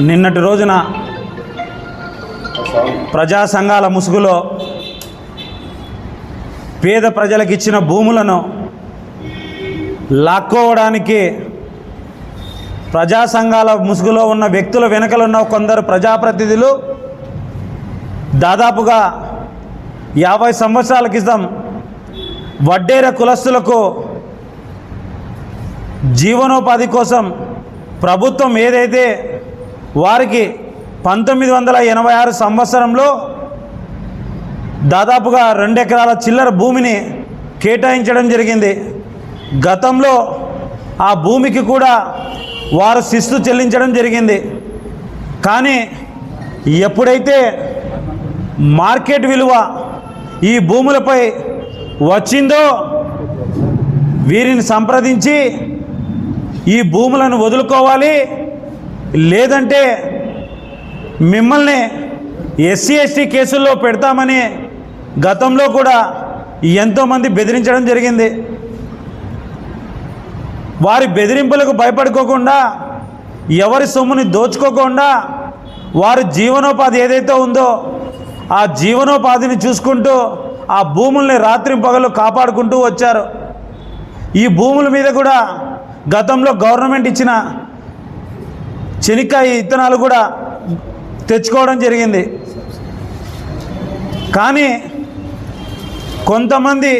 నిన్నటి రోజున ప్రజా సంఘాల ముసుగులో పేద ప్రజలకు ఇచ్చిన భూములను లాక్కోవడానికి ప్రజా సంఘాల ముసుగులో ఉన్న వ్యక్తుల వెనుకలున్న కొందరు ప్రజాప్రతినిధులు దాదాపుగా యాభై సంవత్సరాల క్రితం వడ్డేర కులస్తులకు జీవనోపాధి కోసం ప్రభుత్వం ఏదైతే వారికి పంతొమ్మిది వందల ఎనభై ఆరు సంవత్సరంలో దాదాపుగా రెండు ఎకరాల చిల్లర భూమిని కేటాయించడం జరిగింది. గతంలో ఆ భూమికి కూడా వారు శిస్తు చెల్లించడం జరిగింది. కానీ ఎప్పుడైతే మార్కెట్ విలువ ఈ భూములపై వచ్చిందో వీరిని సంప్రదించి ఈ భూములను వదులుకోవాలి. లేదంటే మిమ్మల్ని ఎస్సీ ఎస్టీ కేసుల్లో పెడతామని గతంలో కూడా ఎంతోమంది బెదిరించడం జరిగింది. వారి బెదిరింపులకు భయపడుకోకుండా ఎవరి సొమ్ముని దోచుకోకుండా వారి జీవనోపాధి ఏదైతే ఉందో ఆ జీవనోపాధిని చూసుకుంటూ ఆ భూముల్ని రాత్రి పగలు కాపాడుకుంటూ వచ్చారు. ఈ భూముల మీద కూడా గతంలో గవర్నమెంట్ ఇచ్చిన శనిక్కాయ ఇత్తనాలు కూడా తెచ్చుకోవడం జరిగింది. కానీ కొంతమంది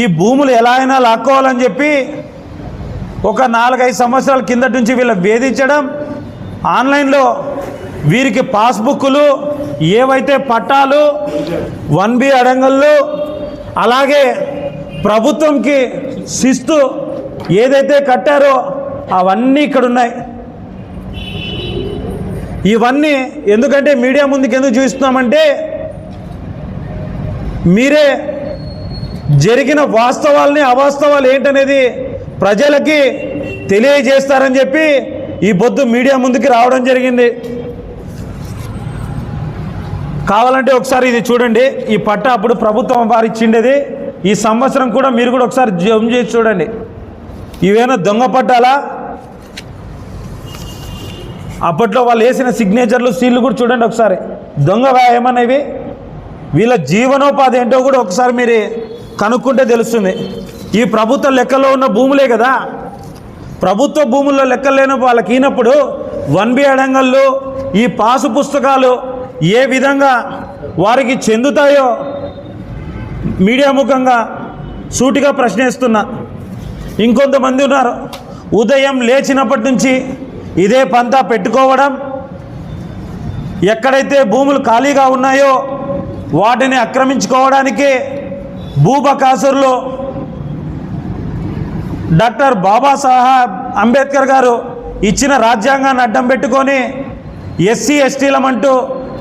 ఈ భూములు ఎలా అయినా లాక్కోవాలని చెప్పి ఒక నాలుగైదు సంవత్సరాల కిందటి నుంచి వీళ్ళ వేధించడం ఆన్లైన్లో వీరికి పాస్బుక్లు ఏవైతే పట్టాలు వన్ బి అడంగళ్ళు అలాగే ప్రభుత్వంకి శిస్తు ఏదైతే కట్టారో అవన్నీ ఇక్కడ ఉన్నాయి ఇవన్నీ ఎందుకంటే మీడియా ముందుకు ఎందుకు చూపిస్తున్నామంటే మీరే జరిగిన వాస్తవాలని అవాస్తవాలు ఏంటనేది ప్రజలకి తెలియజేస్తారని చెప్పి ఈ బొద్దు మీడియా ముందుకి రావడం జరిగింది. కావాలంటే ఒకసారి ఇది చూడండి. ఈ పట్ట అప్పుడు ప్రభుత్వం వారు ఇచ్చిండేది ఈ సంవత్సరం కూడా మీరు కూడా ఒకసారి జమ్ చేసి చూడండి. ఇవేనా దొంగ పట్టాలా? అప్పట్లో వాళ్ళు వేసిన సిగ్నేచర్లు సీళ్ళు కూడా చూడండి ఒకసారి. దొంగ వ్యాయామం అనేవి వీళ్ళ జీవనోపాధి ఏంటో కూడా ఒకసారి మీరు కనుక్కుంటే తెలుస్తుంది. ఈ ప్రభుత్వ లెక్కలో ఉన్న భూములే కదా. ప్రభుత్వ భూముల్లో లెక్కలు లేని వాళ్ళకి ఈనప్పుడు వన్ బి అడంగళ్ళు ఈ పాసు పుస్తకాలు ఏ విధంగా వారికి చెందుతాయో మీడియా ముఖంగా సూటిగా ప్రశ్నిస్తున్నా. ఇంకొంతమంది ఉన్నారు. ఉదయం లేచినప్పటి నుంచి ఇదే పంతా పెట్టుకోవడం ఎక్కడైతే భూములు ఖాళీగా ఉన్నాయో వాటిని ఆక్రమించుకోవడానికి భూబకాసురులు డాక్టర్ బాబాసాహెబ్ అంబేద్కర్ గారు ఇచ్చిన రాజ్యాంగాన్ని అడ్డం పెట్టుకొని ఎస్సీ ఎస్టీలమంటూ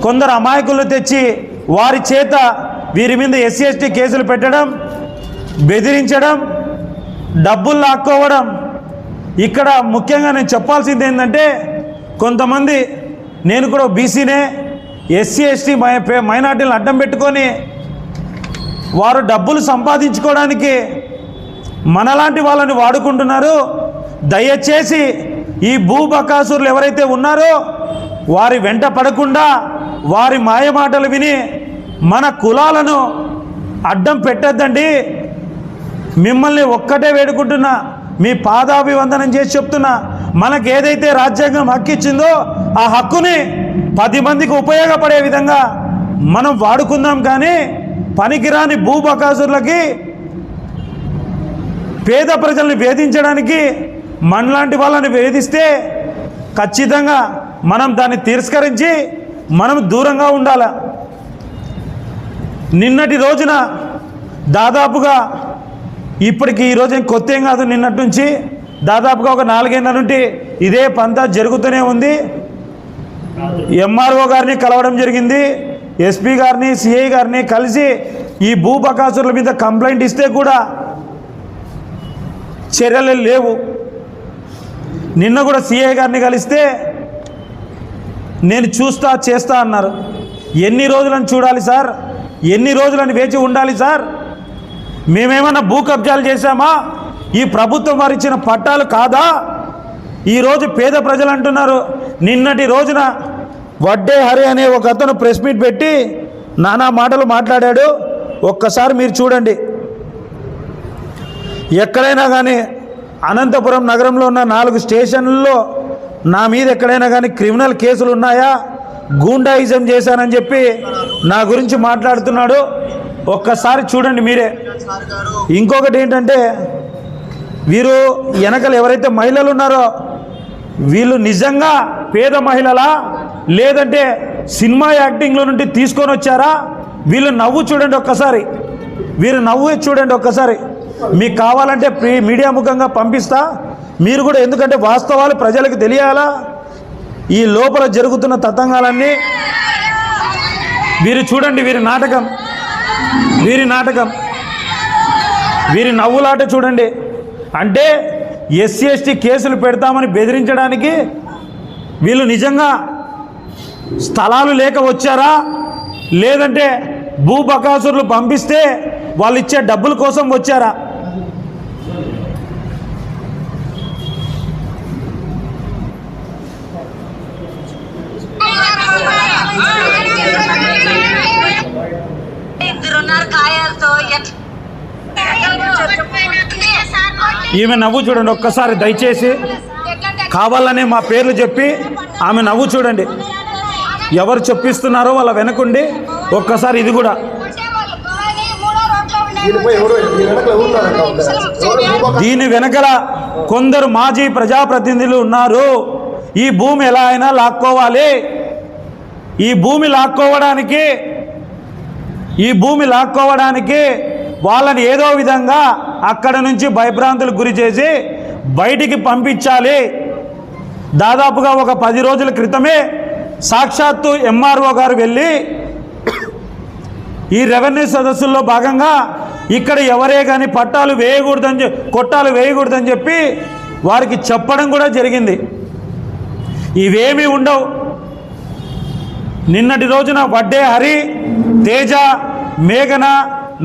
కొందరు అమాయకులు తెచ్చి వారి చేత వీరి మీద ఎస్సీ ఎస్టీ కేసులు పెట్టడం బెదిరించడం డబ్బులు లాక్కోవడం ఇక్కడ ముఖ్యంగా నేను చెప్పాల్సింది ఏంటంటే కొంతమంది నేను కూడా బీసీనే ఎస్సీ ఎస్టీ మై మైనార్టీలను అడ్డం పెట్టుకొని వారు డబ్బులు సంపాదించుకోవడానికి మనలాంటి వాళ్ళని వాడుకుంటున్నారు. దయచేసి ఈ భూబకాసురులు ఎవరైతే ఉన్నారో వారి వెంట పడకుండా వారి మాయమాటలు విని మన కులాలను అడ్డం పెట్టద్దండి. మిమ్మల్ని ఒక్కటే వేడుకుంటున్నా. మీ పాదాభివందనం చేసి చెప్తున్నా మనకు ఏదైతే రాజ్యాంగం హక్కు ఇచ్చిందో ఆ హక్కుని పది మందికి ఉపయోగపడే విధంగా మనం వాడుకుందాం కానీ పనికిరాని భూబకాసులకి పేద ప్రజల్ని వేధించడానికి మనలాంటి వాళ్ళని వేధిస్తే ఖచ్చితంగా మనం దాన్ని తిరస్కరించి మనం దూరంగా ఉండాల? నిన్నటి రోజున దాదాపుగా ఇప్పటికి ఈరోజు కొత్త ఏం కాదు నిన్నటి నుంచి దాదాపుగా ఒక నాలుగేళ్ళ నుండి ఇదే పంతా జరుగుతూనే ఉంది. ఎంఆర్ఓ గారిని కలవడం జరిగింది. ఎస్పీ గారిని సిఐ గారిని కలిసి ఈ భూబకాసురుల మీద కంప్లైంట్ ఇస్తే కూడా చర్యలు లేవు. నిన్న కూడా సిఐ గారిని కలిస్తే నేను చూస్తా చేస్తా అన్నారు. ఎన్ని రోజులను చూడాలి సార్? ఎన్ని రోజులను వేచి ఉండాలి సార్? మేమేమన్నా భూ కబ్జాలు చేశామా? ఈ ప్రభుత్వం వారు ఇచ్చిన పట్టాలు కాదా? ఈరోజు పేద ప్రజలు అంటున్నారు నిన్నటి రోజున వడ్డే హరి అనే ఒక అతను ప్రెస్ మీట్ పెట్టి నానా మాటలు మాట్లాడాడు. ఒక్కసారి మీరు చూడండి. ఎక్కడైనా కానీ అనంతపురం నగరంలో ఉన్న నాలుగు స్టేషన్లలో నా మీద ఎక్కడైనా కానీ క్రిమినల్ కేసులు ఉన్నాయా? గూండాయిజం చేశానని చెప్పి నా గురించి మాట్లాడుతున్నాడు. ఒక్కసారి చూడండి మీరే. ఇంకొకటి ఏంటంటే వీరు వెనకలు ఎవరైతే మహిళలు ఉన్నారో వీళ్ళు నిజంగా పేద మహిళలా? లేదంటే సినిమా యాక్టింగ్లో నుండి తీసుకొని వచ్చారా? వీళ్ళు నవ్వు చూడండి ఒక్కసారి. వీరు నవ్వు చూడండి ఒక్కసారి. మీకు కావాలంటే ప్రీ- మీడియా ముఖంగా పంపిస్తా. మీరు కూడా ఎందుకంటే వాస్తవాలు ప్రజలకు తెలియాలా? ఈ లోపల జరుగుతున్న తతంగాలన్నీ. వీరు చూడండి వీరి నాటకం. వీరి నాటకం వీరి నవ్వులాట చూడండి. అంటే ఎస్సీ ఎస్టీ కేసులు పెడతామని బెదిరించడానికి వీళ్ళు నిజంగా స్థలాలు లేక వచ్చారా? లేదంటే భూ బకాసురులు పంపిస్తే వాళ్ళు ఇచ్చే డబ్బుల కోసం వచ్చారా? ఉన్నారు గాయాలతో ఈమె నవ్వు చూడండి ఒక్కసారి దయచేసి. కావాలనే మా పేర్లు చెప్పి ఆమె నవ్వు చూడండి. ఎవరు చెప్పిస్తున్నారో వాళ్ళ వెనకుండి ఒక్కసారి ఇది కూడా. దీని వెనకల కొందరు మాజీ ప్రజాప్రతినిధులు ఉన్నారు. ఈ భూమి ఎలా అయినా లాక్కోవాలి. ఈ భూమి లాక్కోవడానికి ఈ భూమి లాక్కోవడానికి వాళ్ళని ఏదో విధంగా అక్కడ నుంచి భయభ్రాంతులకు గురి చేసి బయటికి పంపించాలి. దాదాపుగా ఒక పది రోజుల క్రితమే సాక్షాత్తు ఎంఆర్ఓ గారు వెళ్ళి ఈ రెవెన్యూ సదస్సుల్లో భాగంగా ఇక్కడ ఎవరే కానీ పట్టాలు వేయకూడదని కొట్టాలు వేయకూడదని చెప్పి వారికి చెప్పడం కూడా జరిగింది. ఇవేమీ ఉండవు. నిన్నటి రోజున వడ్డే హరి తేజ మేఘన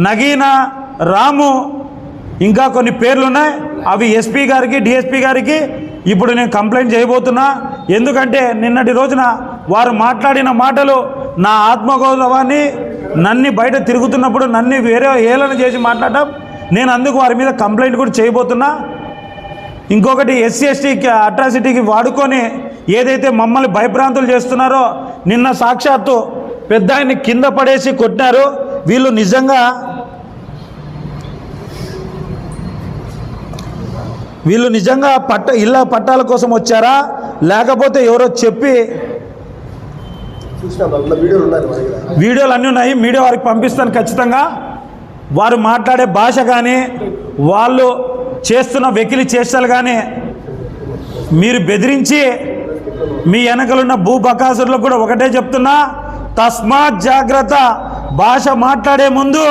నగీన రాము ఇంకా కొన్ని పేర్లు ఉన్నాయి అవి ఎస్పీ గారికి డిఎస్పీ గారికి ఇప్పుడు నేను కంప్లైంట్ చేయబోతున్నా. ఎందుకంటే నిన్నటి రోజున వారు మాట్లాడిన మాటలు నా ఆత్మగౌరవాన్ని నన్ను బయట తిరుగుతున్నప్పుడు నన్ను వేరే ఏలన చేసి మాట్లాడటం నేను అందుకు వారి మీద కంప్లైంట్ కూడా చేయబోతున్నా. ఇంకొకటి ఎస్సీ ఎస్టీకి అట్రాసిటీకి వాడుకొని ఏదైతే మమ్మల్ని భయభ్రాంతులు చేస్తున్నారో నిన్న సాక్షాత్తు పెద్ద ఆయన్ని కింద పడేసి కొట్టారు వీళ్ళు నిజంగా వీళ్ళు నిజంగా పట్ట ఇళ్ళ పట్టాల కోసం వచ్చారా? లేకపోతే ఎవరో చెప్పి వీడియోలు అన్నీ ఉన్నాయి మీడియా వారికి పంపిస్తాను ఖచ్చితంగా. వారు మాట్లాడే భాష కానీ వాళ్ళు చేస్తున్న వెకిలి చేష్టలు కానీ మీరు బెదిరించి మీ వెనకలున్న భూ బకాసురులకు కూడా ఒకటే చెప్తున్నా. తస్మాత్ జాగ్రత్త. భాష మాట్లాడే ముందు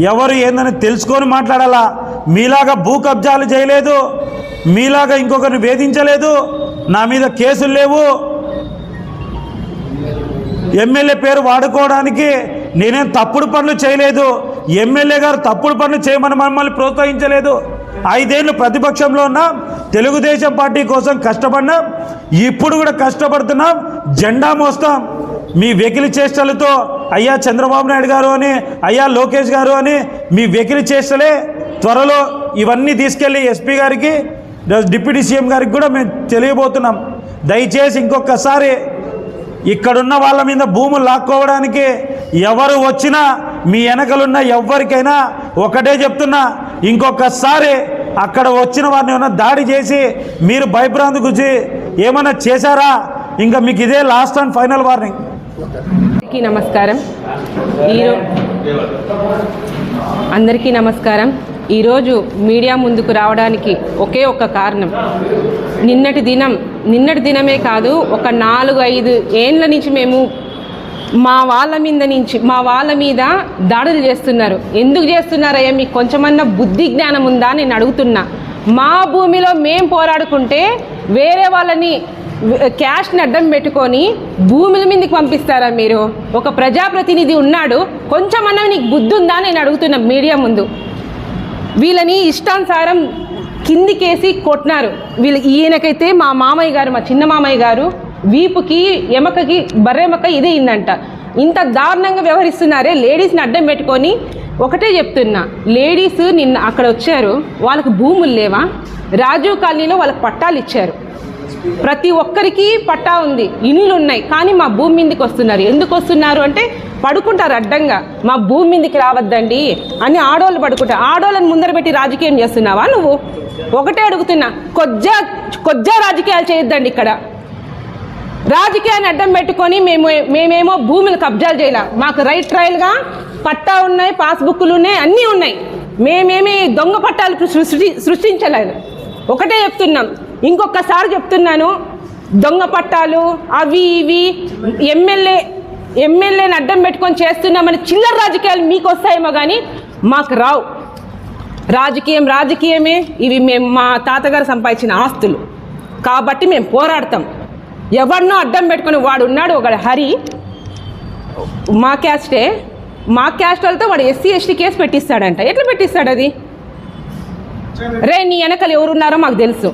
ఎవరు ఏందని తెలుసుకొని మాట్లాడాలా? మీలాగా భూ కబ్జాలు చేయలేదు. మీలాగా ఇంకొకరిని వేధించలేదు. నా మీద కేసులు లేవు. ఎమ్మెల్యే పేరు వాడుకోవడానికి నేనేం తప్పుడు పనులు చేయలేదు. ఎమ్మెల్యే గారు తప్పుడు పనులు చేయమని మమ్మల్ని ప్రోత్సహించలేదు. ఐదేళ్ళు ప్రతిపక్షంలో ఉన్నాం. తెలుగుదేశం పార్టీ కోసం కష్టపడినాం. ఇప్పుడు కూడా కష్టపడుతున్నాం. జెండా మోస్తాం. మీ వెకిలి చేష్టలతో అయ్యా చంద్రబాబు నాయుడు గారు అని అయ్యా లోకేష్ గారు అని మీ వెకిలి చేష్టలే త్వరలో ఇవన్నీ తీసుకెళ్ళి ఎస్పీ గారికి డిప్యూటీ సీఎం గారికి కూడా మేము తెలియబోతున్నాం. దయచేసి ఇంకొకసారి ఇక్కడున్న వాళ్ళ మీద భూములు లాక్కోవడానికి ఎవరు వచ్చినా మీ వెనకలున్న ఎవరికైనా ఒకటే చెప్తున్నా ఇంకొకసారి అక్కడ వచ్చిన వారిని ఏమైనా దాడి చేసి మీరు భయభ్రాంతి గురించి ఏమైనా చేశారా? ఇంకా మీకు ఇదే లాస్ట్ అండ్ ఫైనల్ వార్నింగ్ అందరికీ నమస్కారం. ఈరో అందరికీ నమస్కారం. ఈరోజు మీడియా ముందుకు రావడానికి ఒకే ఒక కారణం. నిన్నటి దినం నిన్నటి దినమే కాదు ఒక నాలుగు ఐదు ఏండ్ల నుంచి మేము మా వాళ్ళ మీద నుంచి మా వాళ్ళ మీద దాడులు చేస్తున్నారు. ఎందుకు చేస్తున్నారయ్యా? మీకు కొంచెమన్నా బుద్ధి జ్ఞానం ఉందా నేను అడుగుతున్నా. మా భూమిలో మేం పోరాడుకుంటే వేరే వాళ్ళని క్యాష్ని అడ్డం పెట్టుకొని భూముల మీదకి పంపిస్తారా మీరు? ఒక ప్రజాప్రతినిధి ఉన్నాడు కొంచెమన్నా నీకు బుద్ధి ఉందా నేను అడుగుతున్నా మీడియా ముందు. వీళ్ళని ఇష్టానుసారం కిందికేసి కొట్టినారు. వీళ్ళకి ఈయనకైతే మా మామయ్య గారు మా చిన్న మామయ్య గారు వీపుకి ఎమకకి బర్రెమక ఇదే అయిందంట. ఇంత దారుణంగా వ్యవహరిస్తున్నారే లేడీస్ని అడ్డం పెట్టుకొని ఒకటే చెప్తున్నా. లేడీస్ నిన్న అక్కడ వచ్చారు వాళ్ళకి భూములు లేవా? రాజీవ్ కాలనీలో వాళ్ళకి పట్టాలు ఇచ్చారు. ప్రతి ఒక్కరికి పట్టా ఉంది ఇండ్లు ఉన్నాయి కానీ మా భూమి మీదకి వస్తున్నారు. ఎందుకు వస్తున్నారు అంటే పడుకుంటారు అడ్డంగా. మా భూమి మీదకి రావద్దండి అని ఆడోళ్ళు పడుకుంటారు. ఆడోళ్ళని ముందర పెట్టి రాజకీయం చేస్తున్నావా నువ్వు? ఒకటే అడుగుతున్నా. కొజ్జా కొజ్జా రాజకీయాలు చేయొద్దండి ఇక్కడ. రాజకీయాన్ని అడ్డం పెట్టుకొని మేము మేమేమో భూములు కబ్జాలు చేయలేం. మాకు రైట్ ట్రయల్గా పట్టా ఉన్నాయి పాస్బుక్లు ఉన్నాయి అన్నీ ఉన్నాయి. మేమేమి దొంగ పట్టాలు సృష్టి సృష్టించలేదు. ఒకటే చెప్తున్నాం. ఇంకొకసారి చెప్తున్నాను దొంగ పట్టాలు అవి ఇవి ఎమ్మెల్యే ఎమ్మెల్యేని అడ్డం పెట్టుకొని చేస్తున్నామని చిల్లర రాజకీయాలు మీకు వస్తాయేమో కానీ మాకు రావు. రాజకీయం రాజకీయమే ఇవి మేము మా తాతగారు సంపాదించిన ఆస్తులు. కాబట్టి మేము పోరాడతాం. ఎవరినో అడ్డం పెట్టుకొని వాడు ఉన్నాడు ఒక హరి. మా క్యాస్టే మా క్యాస్ట్ వాళ్ళతో వాడు ఎస్సీ ఎస్టీ కేసు పెట్టిస్తాడంట. ఎట్లా పెట్టిస్తాడు అది? రే నీ వెనకలు ఎవరున్నారో మాకు తెలుసు.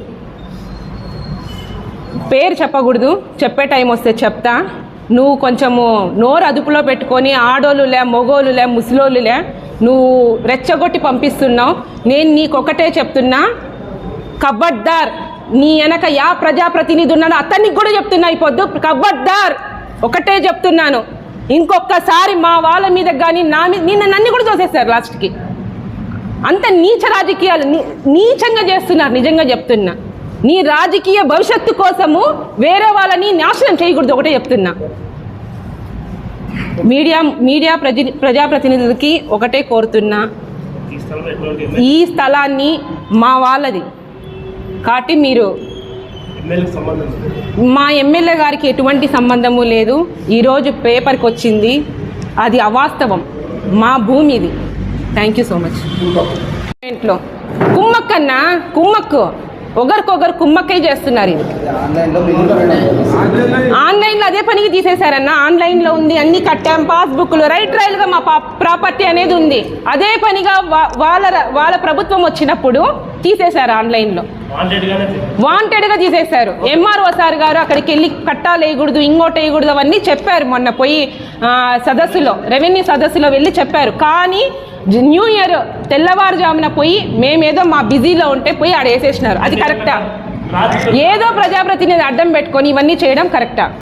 పేరు చెప్పకూడదు. చెప్పే టైం వస్తే చెప్తా. నువ్వు కొంచెము నోరు అదుపులో పెట్టుకొని ఆడోళ్ళులే మొగోళ్ళులే ముసలోళ్ళులే నువ్వు రెచ్చగొట్టి పంపిస్తున్నావు. నేను నీకొకటే చెప్తున్నా. కబడ్దార్ నీ వెనక యా ప్రజాప్రతినిధి ఉన్నాడు అతనికి కూడా చెప్తున్నా ఈ పొద్దు. కబడ్దార్ ఒకటే చెప్తున్నాను. ఇంకొకసారి మా వాళ్ళ మీద కానీ నా మీద నిన్న నన్ను కూడా చూసేస్తారు లాస్ట్కి. అంత నీచ రాజకీయాలు నీ- నీచంగా చేస్తున్నారు నిజంగా చెప్తున్నా. నీ రాజకీయ భవిష్యత్తు కోసము వేరే వాళ్ళని నాశనం చేయకూడదు ఒకటే చెప్తున్నా. మీడియా మీడియా ప్రజి ప్రజాప్రతినిధులకి ఒకటే కోరుతున్నా. ఈ స్థలాన్ని మా వాళ్ళది. కాబట్టి మీరు మా ఎమ్మెల్యే గారికి ఎటువంటి సంబంధము లేదు. ఈరోజు పేపర్కి వచ్చింది. అది అవాస్తవం. మా భూమి ఇది. Thank you so much. ఇంట్లో. కుమ్మక్కన్నా కుమ్మక్కు. ఒకరికొకరు కుమ్మక్కే చేస్తున్నారు. ఇది ఆన్లైన్లో అదే పనికి తీసేశారన్న ఆన్లైన్లో ఉంది అన్ని కట్టాం పాస్బుక్లు రైట్ రైల్గా మా ప్రాపర్టీ అనేది ఉంది. అదే పనిగా వాళ్ళ వాళ్ళ ప్రభుత్వం వచ్చినప్పుడు తీసేశారు ఆన్లైన్లో. వాంటెడ్గా తీసేశారు. ఎంఆర్ఓ సార్ గారు అక్కడికి వెళ్ళి కట్టాలు వేయకూడదు ఇంకోటి వేయకూడదు అవన్నీ చెప్పారు మొన్న పోయి సదస్సులో రెవెన్యూ సదస్సులో వెళ్ళి చెప్పారు. కానీ న్యూ ఇయర్ తెల్లవారుజామున పోయి మేమేదో మా బిజీలో ఉంటే పోయి ఆడ వేసేసినారు. అది కరెక్టా? ఏదో ప్రజాప్రతినిధి అడ్డం పెట్టుకొని ఇవన్నీ చేయడం కరెక్టా?